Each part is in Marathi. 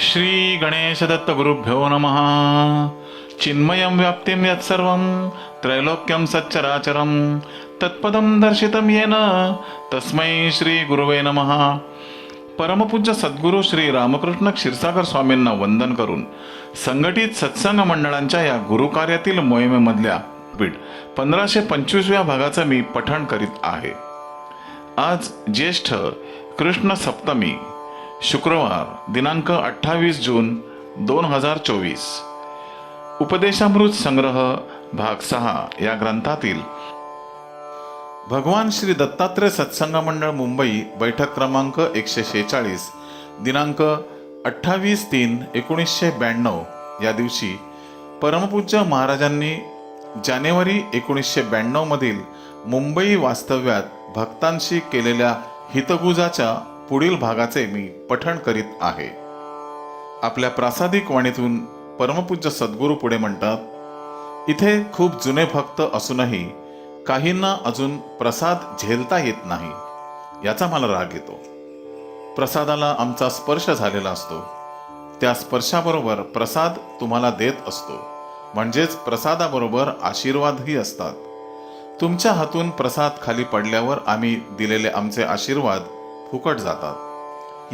श्री गणेश दत्त गुरुभ्यो नमः। चिन्मयं व्याप्तिं यत्सर्वं त्रैलोक्यं सच्चराचरं। तत्पदं दर्शितं येन तस्मै श्री गुरुवे नमः। परमपूज्य सद्गुरू श्री रामकृष्ण क्षीरसागर स्वामींना वंदन करून संघटित सत्संग मंडळांच्या या गुरुकार्यातील मोहिमेमधल्या पीठ पंधराशे पंचवीसव्या भागाचं मी पठण करीत आहे. आज ज्येष्ठ कृष्ण सप्तमी शुक्रवार दिनांक अठ्ठावीस जून दोन हजार चोवीस. उपदेशामृत संग्रह भाग सहा या ग्रंथातील. भगवान श्री दत्तात्रय सत्संग मंडळ मुंबई बैठक क्रमांक एकशे शेहेचाळीस दिनांक अठ्ठावीस तीन एकोणीसशे ब्याण्णव या दिवशी परमपूज्य महाराजांनी जानेवारी एकोणीसशे ब्याण्णवमधील मुंबई वास्तव्यात भक्तांशी केलेल्या हितगुजाच्या पुढील भागाचे मी पठण करीत आहे. आपल्या प्रासादिक वाणीतून परमपूज्य सद्गुरू पुढे म्हणतात इथे खूप जुने भक्त असूनही काहींना अजून प्रसाद झेलता येत नाही याचा मला राग येतो. प्रसादाला आमचा स्पर्श झालेला असतो. त्या स्पर्शाबरोबर प्रसाद तुम्हाला देत असतो. म्हणजेच प्रसादाबरोबर आशीर्वादही असतात. तुमच्या हातून प्रसाद खाली पडल्यावर आम्ही दिलेले आमचे आशीर्वाद फुकट जातात.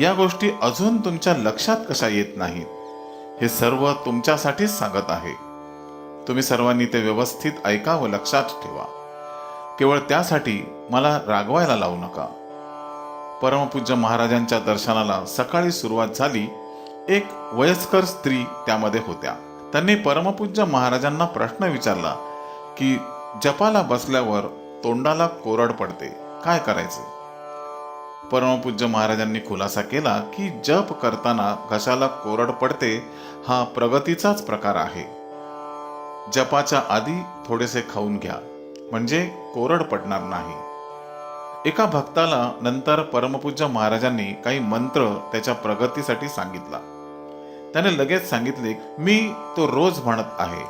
या गोष्टी अजून तुमच्या लक्षात कशा येत नाहीत हे सर्व तुमच्यासाठीच सांगत आहे. तुम्ही सर्वांनी ते व्यवस्थित ऐका व लक्षात ठेवा. केवळ त्यासाठी मला रागवायला लावू नका. परमपूज्य महाराजांच्या दर्शनाला सकाळी सुरुवात झाली. एक वयस्कर स्त्री त्यामध्ये होत्या. त्यांनी परमपूज्य महाराजांना प्रश्न विचारला की जपाला बसल्यावर तोंडाला कोरड पडते. काय करायचे? परमपूज्य महाराजांनी खुलासा केला की जप करताना घशाला कोरड पडते हा प्रगतीचाच प्रकार आहे. जपाच्या आधी थोडेसे खाऊन घ्या म्हणजे कोरड पडणार नाही. एका भक्ताला नंतर परमपूज्य महाराजांनी काही मंत्र त्याच्या प्रगतीसाठी सांगितला. त्याने लगेच सांगितले मी तो रोज म्हणत आहे.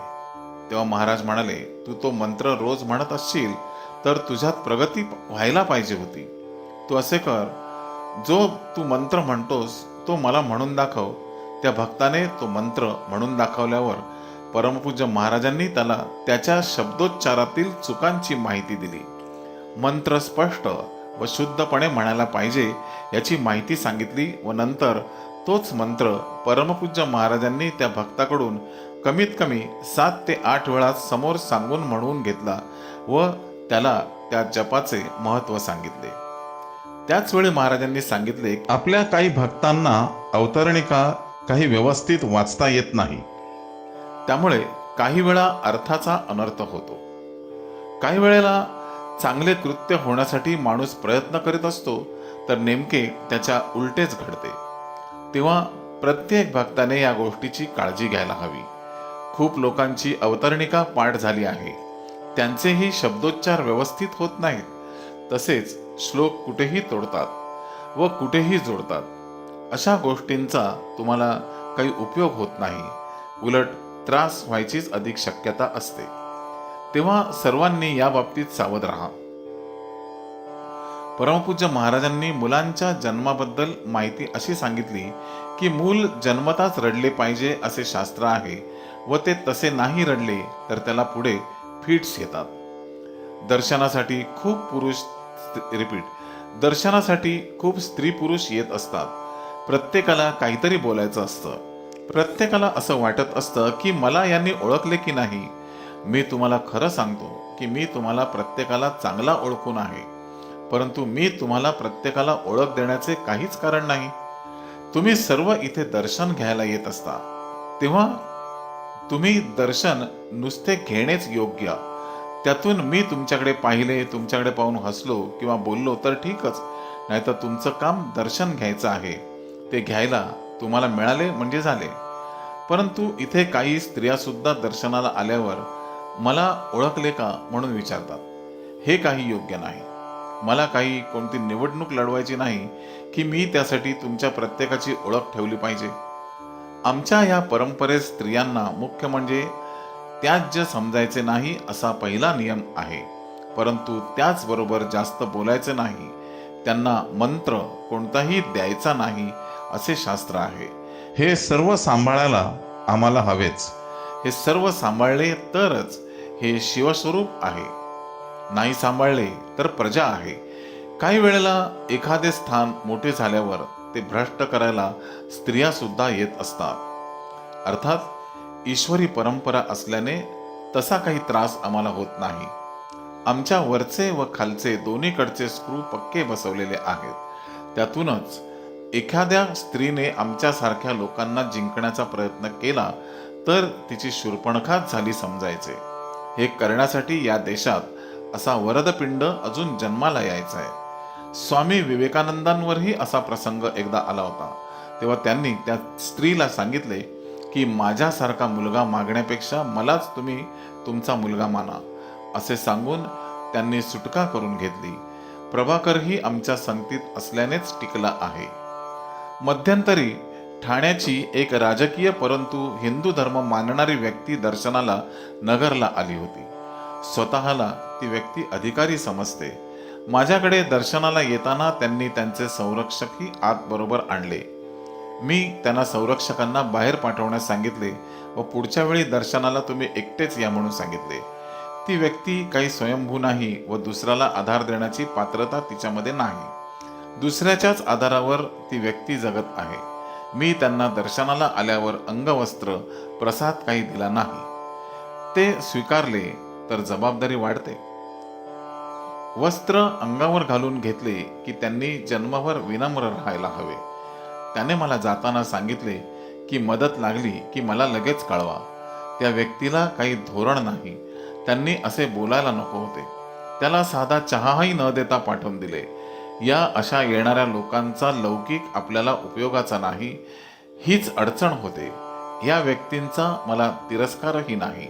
तेव्हा महाराज म्हणाले तू तो मंत्र रोज म्हणत असशील तर तुझ्यात प्रगती व्हायला पाहिजे होती. तू असे कर. जो तू मंत्र म्हणतोस तो मला म्हणून दाखव. त्या भक्ताने तो मंत्र म्हणून दाखवल्यावर परमपूज्य महाराजांनी त्याला त्याच्या शब्दोच्चारातील चुकांची माहिती दिली. मंत्र स्पष्ट व शुद्धपणे म्हणायला पाहिजे याची माहिती सांगितली व नंतर तोच मंत्र परमपूज्य महाराजांनी त्या भक्ताकडून कमीत कमी सात ते आठ वेळा समोर सांगून म्हणून घेतला व त्याला त्या जपाचे महत्त्व सांगितले. त्याच वेळी महाराजांनी सांगितले आपल्या काही भक्तांना अवतरणिका काही व्यवस्थित वाचता येत नाही? त्यामुळे काही वेळा अर्थाचा अनर्थ होतो. काही वेळेला चांगले कृत्य होण्यासाठी माणूस प्रयत्न करीत असतो तर नेमके त्याच्या उलटेच घडते. तेव्हा प्रत्येक भक्ताने या गोष्टीची काळजी घ्यायला हवी. खूप लोकांची अवतरणिका पाठ झाली आहे? त्यांचेही शब्दोच्चार व्यवस्थित होत नाहीत. तसेच श्लोक कुठेही तोडतात व कुठेही जोडतात. अशा गोष्टींचा तुम्हाला काही उपयोग होत नाही. उलट त्रास व्हायचीच अधिक शक्यता असते. तेव्हा सर्वांनी या बाबतीत सावध राहा. परमपूज्य महाराजांनी मुलांच्या जन्माबद्दल माहिती अशी सांगितली की मूल जन्मताच रडले पाहिजे असे शास्त्र आहे व ते तसे नाही रडले तर त्याला पुढे फिट्स येतात. दर्शनासाठी खूप पुरुष रिपीट. दर्शनासाठी खूप स्त्री पुरुष येत असतात. प्रत्येकाला काहीतरी बोलायचं असतं. प्रत्येकाला असं वाटत असतं की मला यांनी ओळखले की नाही. मी तुम्हाला खरं सांगतो की मी तुम्हाला प्रत्येकाला चांगला ओळखून आहे. परंतु मी तुम्हाला प्रत्येकाला ओळख देण्याचे काहीच कारण नाही. तुम्ही सर्व इथे दर्शन घ्यायला येत असता. तेव्हा तुम्ही दर्शन नुसते घेणेच योग्य. त्यातून मी तुमच्याकडे पाहिले तुमच्याकडे पाहून हसलो किंवा बोललो तर ठीकच. नाहीतर तुमचं काम दर्शन घ्यायचं आहे. ते घ्यायला तुम्हाला मिळाले म्हणजे झाले. परंतु इथे काही स्त्रियासुद्धा दर्शनाला आल्यावर मला ओळखले का म्हणून विचारतात. हे काही योग्य नाही. मला काही कोणती निवडणूक लढवायची नाही की मी त्यासाठी तुमच्या प्रत्येकाची ओळख ठेवली पाहिजे. आमच्या या परंपरेत स्त्रियांना मुख्य म्हणजे त्याज्य समजायचे नाही असा पहिला नियम आहे. परंतु त्याचबरोबर जास्त बोलायचे नाही त्यांना मंत्र कोणताही द्यायचा नाही असे शास्त्र आहे. हे सर्व सांभाळायला आम्हाला हवेच. हे सर्व सांभाळले तरच हे शिवस्वरूप आहे. नाही सांभाळले तर प्रजा आहे. काही वेळेला एखादे स्थान मोठे झाल्यावर ते भ्रष्ट करायला स्त्रिया सुद्धा येत असतात. अर्थात ईश्वरी परंपरा असल्याने तसा काही त्रास आम्हाला होत नाही. आमच्या वरचे व खालचे दोन्हीकडचे स्क्रू पक्के बसवलेले आहेत. त्यातूनच एखाद्या स्त्रीने आमच्यासारख्या लोकांना जिंकण्याचा प्रयत्न केला तर तिची शूर्पणखाच झाली समजायचे. हे करण्यासाठी या देशात असा वरदपिंड अजून जन्माला यायचा आहे स्वामी विवेकानंदांवरही असा प्रसंग एकदा आला होता. तेव्हा त्यांनी त्या स्त्रीला सांगितले की माझ्यासारखा मुलगा मागण्यापेक्षा मलाच तुम्ही तुमचा मुलगा माना असे सांगून त्यांनी सुटका करून घेतली. प्रभाकरही आमच्या संगतीत असल्यानेच टिकला आहे. मध्यंतरी ठाण्याची एक राजकीय परंतु हिंदू धर्म मानणारी व्यक्ती दर्शनाला नगरला आली होती. स्वतःला ती व्यक्ती अधिकारी समजते. माझ्याकडे दर्शनाला येताना त्यांनी त्यांचे संरक्षकही आत बरोबर आणले. मी त्यांना संरक्षकांना बाहेर पाठवण्यास सांगितले व पुढच्या वेळी दर्शनाला तुम्ही एकटेच या म्हणून सांगितले. ती व्यक्ती काही स्वयंभू नाही व दुसऱ्याला आधार देण्याची पात्रता तिच्यामध्ये नाही. दुसऱ्याच्याच आधारावर ती व्यक्ती जगत आहे. मी त्यांना दर्शनाला आल्यावर अंगवस्त्र प्रसाद काही दिला नाही. ते स्वीकारले तर जबाबदारी वाढते. वस्त्र अंगावर घालून घेतले की त्यांनी जन्मभर विनम्र राहायला हवे. त्याने मला जाताना सांगितले की मदत लागली की मला लगेच कळवा. त्या व्यक्तीला काही धोरण नाही. त्यांनी असे बोलायला नको होते. त्याला साधा चहाही न देता पाठवून दिले. या अशा येणाऱ्या लोकांचा लौकिक आपल्याला उपयोगाचा नाही. हीच अडचण होते. या व्यक्तींचा मला तिरस्कारही नाही.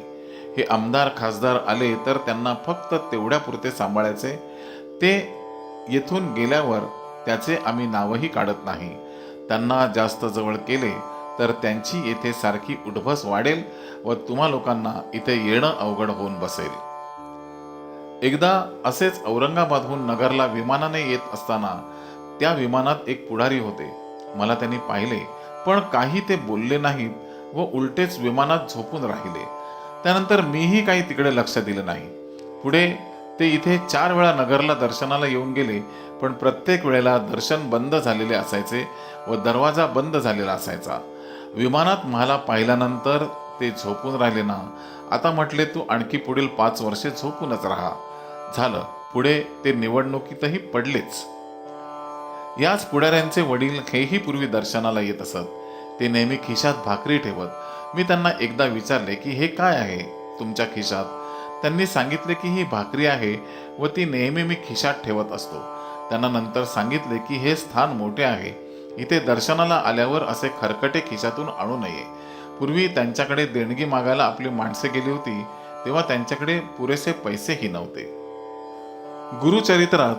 हे आमदार खासदार आले तर त्यांना फक्त तेवढ्यापुरते सांभाळायचे. ते येथून गेल्यावर त्याचे आम्ही नावही काढत नाही. त्यांना जास्त जवळ केले तर त्यांची येथे सारखी उठबस वाढेल व तुम्हा लोकांना इथे येणं अवघड होऊन बसेल. एकदा असेच औरंगाबादहून नगरला विमानाने येत असताना त्या विमानात एक पुढारी होते. मला त्यांनी पाहिले पण काही ते बोलले नाहीत व उलटेच विमानात झोपून राहिले. त्यानंतर मीही काही तिकडे लक्ष दिलं नाही. पुढे ते इथे चार वेळा नगरला दर्शनाला येऊन गेले पण प्रत्येक वेळेला दर्शन बंद झालेले असायचे व दरवाजा बंद झालेला असायचा. विमानात मला पाहिल्यानंतर ते झोपून राहिले ना आता म्हटले तू आणखी पुढील पाच वर्षे झोपूनच राहा. झालं पुढे ते निवडणुकीतही पडलेच. याच पुढाऱ्यांचे वडील हेही पूर्वी दर्शनाला येत असत. ते नेहमी खिशात भाकरी ठेवत. मी त्यांना एकदा विचारले की हे काय आहे तुमच्या खिशात? त्यांनी सांगितले की ही भाकरी आहे व ती नेहमी मी खिशात ठेवत असतो. त्यांना नंतर सांगितले की हे स्थान मोठे आहे. इथे दर्शनाला आल्यावर असे खरकटे खिशातून आणू नये. पूर्वी त्यांच्याकडे देणगी मागायला आपली माणसे गेली होती तेव्हा त्यांच्याकडे पुरेसे पैसेही नव्हते. गुरुचरित्रात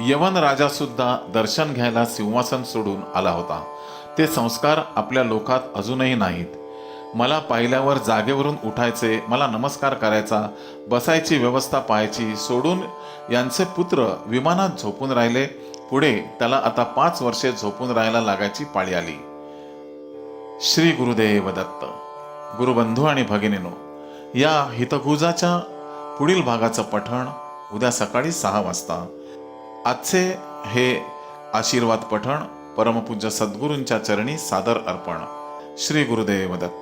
यवन राजा सुद्धा दर्शन घ्यायला सिंहासन सोडून आला होता. ते संस्कार आपल्या लोकात अजूनही नाहीत. मला पाहिल्यावर जागेवरून उठायचे मला नमस्कार करायचा बसायची व्यवस्था पाहायची सोडून यांचे पुत्र विमानात झोपून राहिले. पुढे त्याला आता पाच वर्षे झोपून राहायला लागायची पाळी आली. श्री गुरुदेव दत्त गुरुबंधू आणि भगिनीनो या हितगुजाच्या पुढील भागाचं पठण उद्या सकाळी सहा वाजता. आजचे हे आशीर्वाद पठण परमपूज्य सद्गुरूंच्या चरणी सादर अर्पण. श्री गुरुदेव दत्त.